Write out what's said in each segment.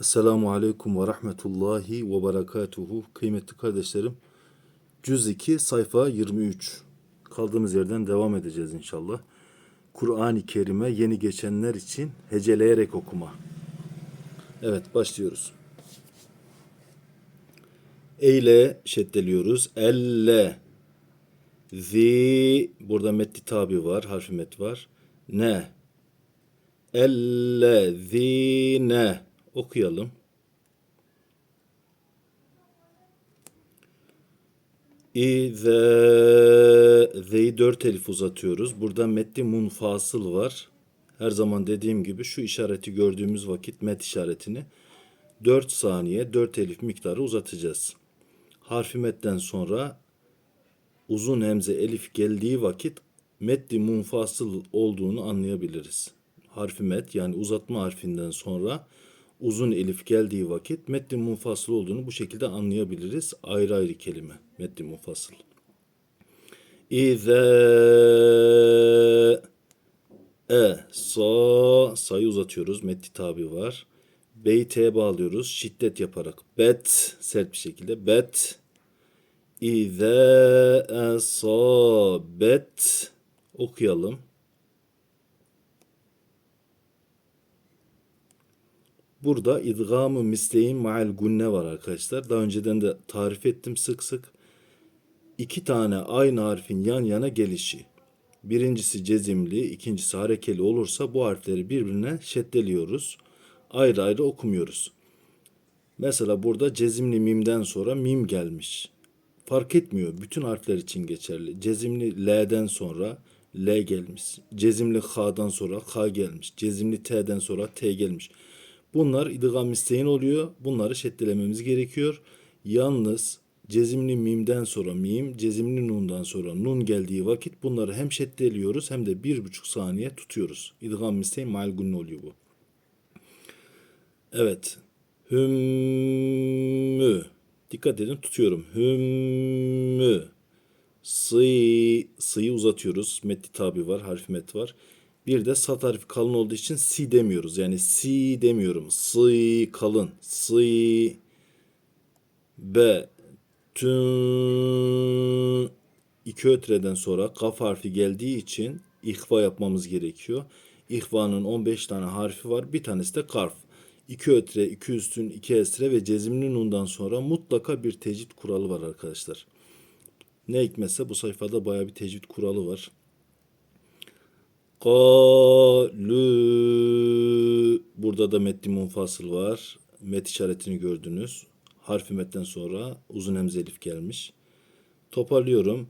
Esselamu Aleyküm ve Rahmetullahi ve Berekatuhu. Kıymetli kardeşlerim, Cüz 2 sayfa 23. Kaldığımız yerden devam edeceğiz inşallah. Kur'an-ı Kerim'e yeni geçenler için heceleyerek okuma. Evet başlıyoruz. Eyle şeddeliyoruz. Elle. Zi. Burada metni tabi var. Harfi met var. Ne. Ellezine okuyalım. İze zeyi dört elif uzatıyoruz. Burada metni munfasıl var. Her zaman dediğim gibi şu işareti gördüğümüz vakit met işaretini 4 saniye 4 elif miktarı uzatacağız. Harfi metten sonra uzun hemze elif geldiği vakit metni munfasıl olduğunu anlayabiliriz. Harfi met yani uzatma harfinden sonra uzun elif geldiği vakit metni munfasıl olduğunu bu şekilde anlayabiliriz. Ayrı ayrı kelime metni munfasıl. İze e sa sayı uzatıyoruz. Metni tabi var. B'yi T'ye bağlıyoruz. Şiddet yaparak. Bet sert bir şekilde. Bet İze esabet okuyalım. Burada idgamı misleyin maal gunne var arkadaşlar. Daha önceden de tarif ettim sık sık. İki tane aynı harfin yan yana gelişi. Birincisi cezimli, ikincisi harekeli olursa bu harfleri birbirine şeddeliyoruz. Ayrı ayrı okumuyoruz. Mesela burada cezimli mimden sonra mim gelmiş. Fark etmiyor. Bütün harfler için geçerli. Cezimli L'den sonra L gelmiş. Cezimli H'dan sonra K gelmiş. Cezimli T'den sonra T gelmiş. Bunlar idgam isteğin oluyor. Bunları şeddelememiz gerekiyor. Yalnız cezimli mimden sonra mim, cezimli nundan sonra nun geldiği vakit bunları hem şeddeliyoruz hem de bir buçuk saniye tutuyoruz. İdgam isteğin malgun oluyor bu. Evet. Hümmü. Dikkat edin tutuyorum. Hümmü. Sıy. Sı'yı uzatıyoruz. Metni tabi var. Harfi met var. Bir de sat harfi kalın olduğu için si demiyoruz. Yani si demiyorum. Sıy kalın. Sıy. Be. Tün. İki ötreden sonra kaf harfi geldiği için ihva yapmamız gerekiyor. İhvanın 15 tane harfi var. Bir tanesi de karf. İki ötre, iki üstün, iki esre ve cezimli nundan sonra mutlaka bir tecvid kuralı var arkadaşlar. Ne hikmetse bu sayfada baya bir tecvid kuralı var. Kalü burada da metni munfasıl var. Met işaretini gördünüz. Harfi metten sonra uzun hemze elif gelmiş. Toparlıyorum.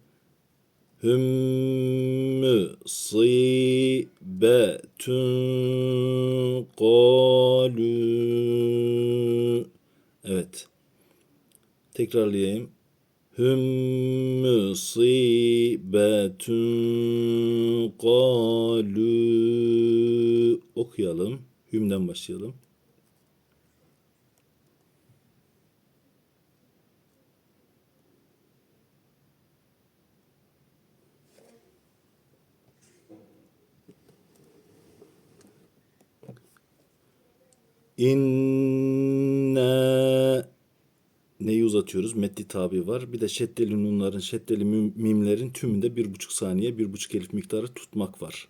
Hümmü sıybetün kalü Evet. Tekrarlayayım. Hümmü sıybetün kalü okuyalım. Hümden başlayalım. İnne uzatıyoruz? Metni tabi var. Bir de şeddeli nunların, şeddeli mim- mimlerin tümünde bir buçuk saniye, bir buçuk elif miktarı tutmak var.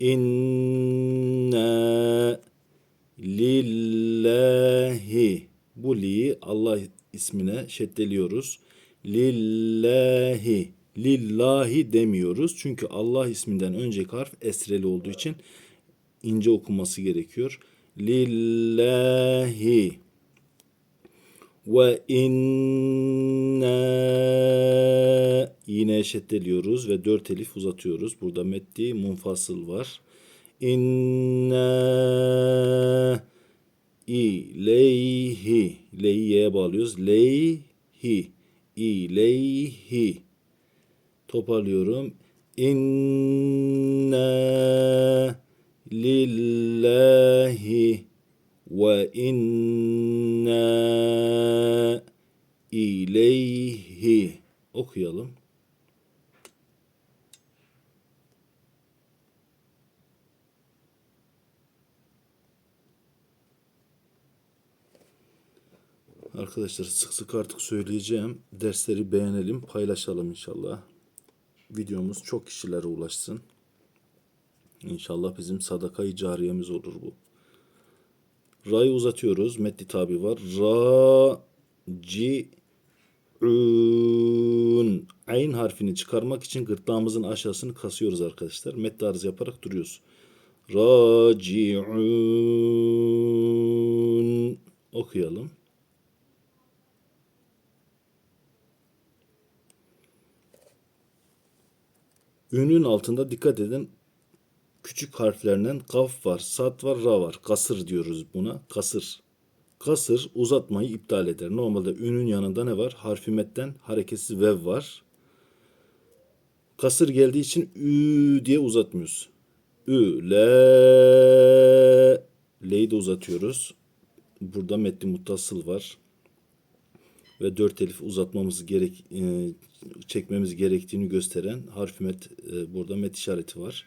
İnne lillahi bu li'yi Allah ismine şeddeliyoruz. Lillahi lillahi demiyoruz. Çünkü Allah isminden önceki harf esreli olduğu için ince okunması gerekiyor. Lillahi ve inna yine şeddeliyoruz ve dört elif uzatıyoruz. Burada meddi munfasıl var. İnna ileyhi leyye bağlıyoruz. Leyhi ileyhi toparlıyorum. İnna lillahi inna ileyhi okuyalım. Arkadaşlar sık sık artık söyleyeceğim. Dersleri beğenelim, paylaşalım inşallah. Videomuz çok kişilere ulaşsın. İnşallah bizim sadakayı cariyemiz olur bu. Ra'yı uzatıyoruz. Metni tabi var. Ra, ci, ün. Ayn harfini çıkarmak için gırtlağımızın aşağısını kasıyoruz arkadaşlar. Metni arız yaparak duruyoruz. Raci'un. Okuyalım. Ünün altında dikkat edin küçük harflerinden kaf var, sat var, ra var. Kasır diyoruz buna. Kasır. Kasır uzatmayı iptal eder. Normalde ünün yanında ne var? Harfi metten hareketsiz vev var. Kasır geldiği için ü diye uzatmıyoruz. Ü, le, le'yi de uzatıyoruz. Burada metni muttasıl var. Ve dört elif uzatmamız gerek, e, çekmemiz gerektiğini gösteren harfi met, e, burada met işareti var.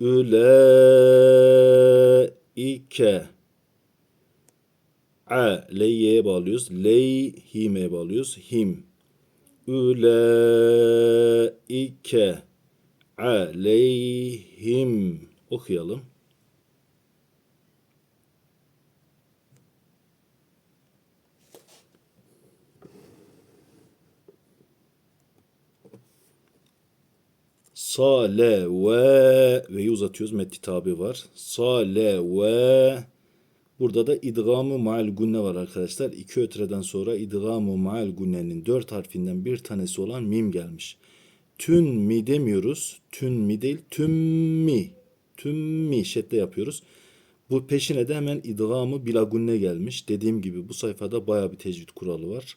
Üleike A leyyeye bağlıyoruz. Leyhim'e bağlıyoruz. Him. Üleike aleyhim. Okuyalım. Sale ve ve'yi uzatıyoruz. Metni tabi var. Sale ve Burada da idgamı ma'al gunne var arkadaşlar. İki ötreden sonra idgamı ma'al gunnenin dört harfinden bir tanesi olan mim gelmiş. Tün mi demiyoruz. Tün mi değil. Tüm mi. Tüm mi şekle yapıyoruz. Bu peşine de hemen idgamı bila gunne gelmiş. Dediğim gibi bu sayfada baya bir tecvid kuralı var.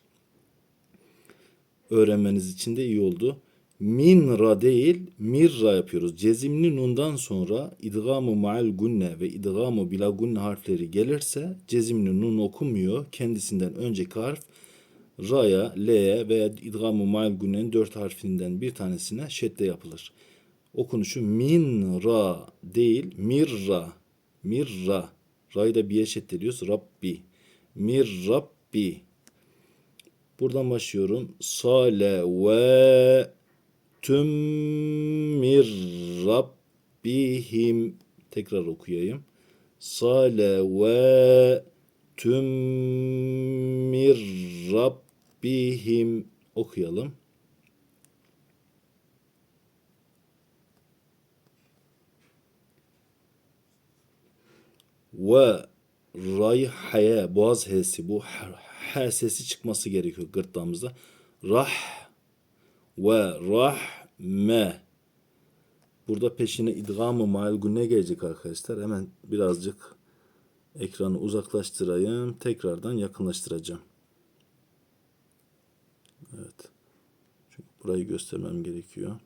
Öğrenmeniz için de iyi oldu. Minra değil mirra yapıyoruz. Cezimli nundan sonra idgamı ma'al gunne ve idgamı bila gunne harfleri gelirse cezimli nun okunmuyor. Kendisinden önceki harf ra'ya, l'ye veya idgamı ma'al gunnenin dört harfinden bir tanesine şedde yapılır. Okunuşu minra değil mirra. Mirra. Ra'yı da biye şeddeliyoruz. Rabbi. Mir Rabbi. Buradan başlıyorum. Sale ve tüm mir rabbihim tekrar okuyayım. Sale ve tüm mir rabbihim okuyalım. Ve rayhaya boğaz h'si bu h sesi çıkması gerekiyor gırtlağımızda. Rah ve rahme. Burada peşine idgamı maal gunne gelecek arkadaşlar. Hemen birazcık ekranı uzaklaştırayım. Tekrardan yakınlaştıracağım. Evet. Çünkü burayı göstermem gerekiyor.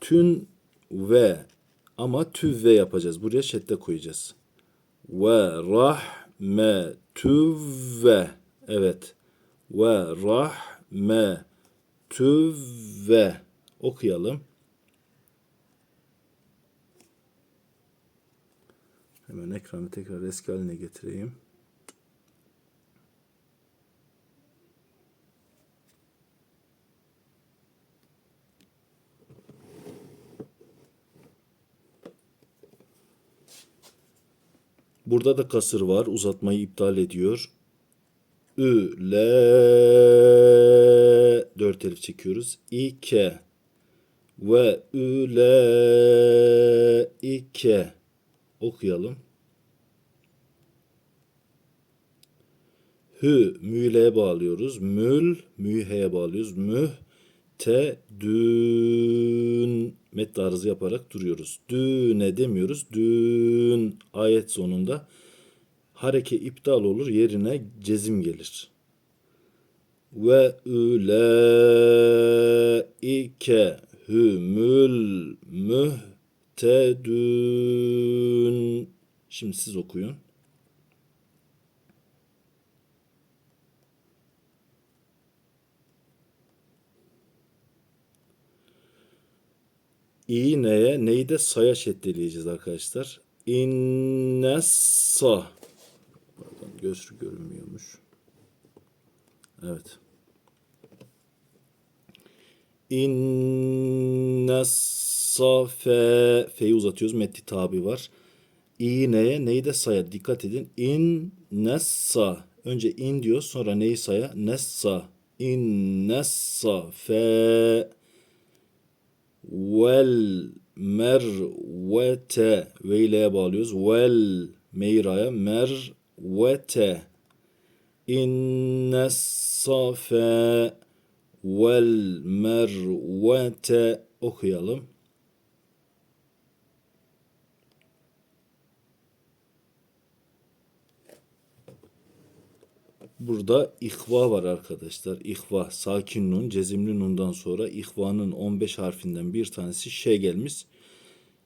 Tün ve ama tüv ve yapacağız. Buraya şedde koyacağız. Ve rahmetüve. Evet. Ve rahmetüve. Okuyalım. Hemen ekranı tekrar eski haline getireyim. Burada da kasır var. Uzatmayı iptal ediyor. Ü, le, dört elif çekiyoruz. İke ve ü, le, ike. Okuyalım. Hü, mü'leye bağlıyoruz. Mül, müheye bağlıyoruz. Müh, te, dün, met arızı yaparak duruyoruz. Düne demiyoruz. Dün ayet sonunda hareke iptal olur yerine cezim gelir. Ve üleike hümül mühtedün. Şimdi siz okuyun. İğneye neyi de saya şeddeleyeceğiz arkadaşlar. İnnessa. Pardon göz görünmüyormuş. Evet. İnnessafe. Fe'yi uzatıyoruz. Metti tabi var. İğneye neyi de saya. Dikkat edin. İnnessa. Önce in diyor. Sonra neyi saya? Nessa. İnnessa fe vel mervete veyleye bağlıyoruz. Vel meyraya. Mervete inne safe vel mervete okuyalım. Burada ihva var arkadaşlar. İhva, sakin nun, cezimli nundan sonra ihvanın 15 harfinden bir tanesi şey gelmiş.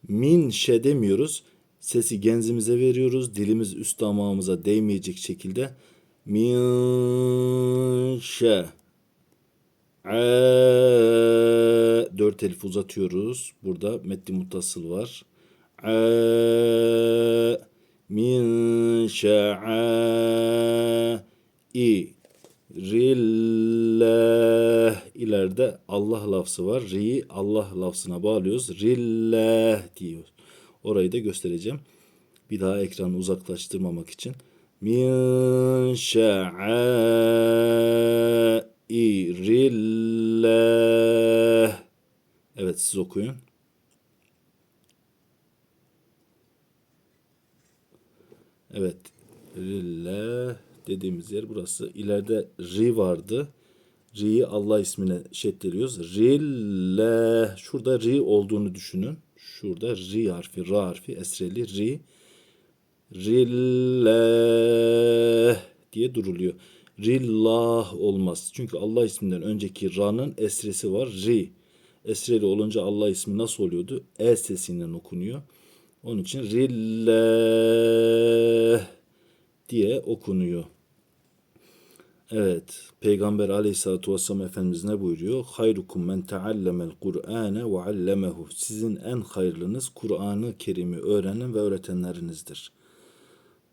Min şe demiyoruz. Sesi genzimize veriyoruz. Dilimiz üst damağımıza değmeyecek şekilde. Min şe. A, dört elif uzatıyoruz. Burada metni muttasıl var. A, min şa'a i rillah ileride Allah lafzı var. Ri Allah lafzına bağlıyoruz. Rillah diyoruz. Orayı da göstereceğim. Bir daha ekranı uzaklaştırmamak için. Min şa'i rillah. Evet siz okuyun. Evet. Dediğimiz yer burası. İleride ri vardı. Ri'yi Allah ismine şeddeliyoruz. Rillah. Şurada ri olduğunu düşünün. Şurada ri harfi, ra harfi, esreli ri. Rillah diye duruluyor. Rillah olmaz. Çünkü Allah isminden önceki ra'nın esresi var. Ri. Esreli olunca Allah ismi nasıl oluyordu? E sesinden okunuyor. Onun için rillah diye okunuyor. Evet. Peygamber aleyhissalatü vesselam Efendimiz ne buyuruyor? Hayrukum men teallemel Kur'ane ve allemehu. Sizin en hayırlınız Kur'an-ı Kerim'i öğrenen ve öğretenlerinizdir.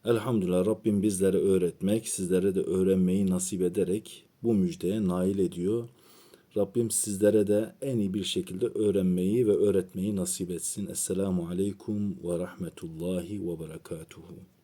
Elhamdülillah Rabbim bizlere öğretmek, sizlere de öğrenmeyi nasip ederek bu müjdeye nail ediyor. Rabbim sizlere de en iyi bir şekilde öğrenmeyi ve öğretmeyi nasip etsin. Esselamu Aleyküm ve Rahmetullahi ve Berekatuhu.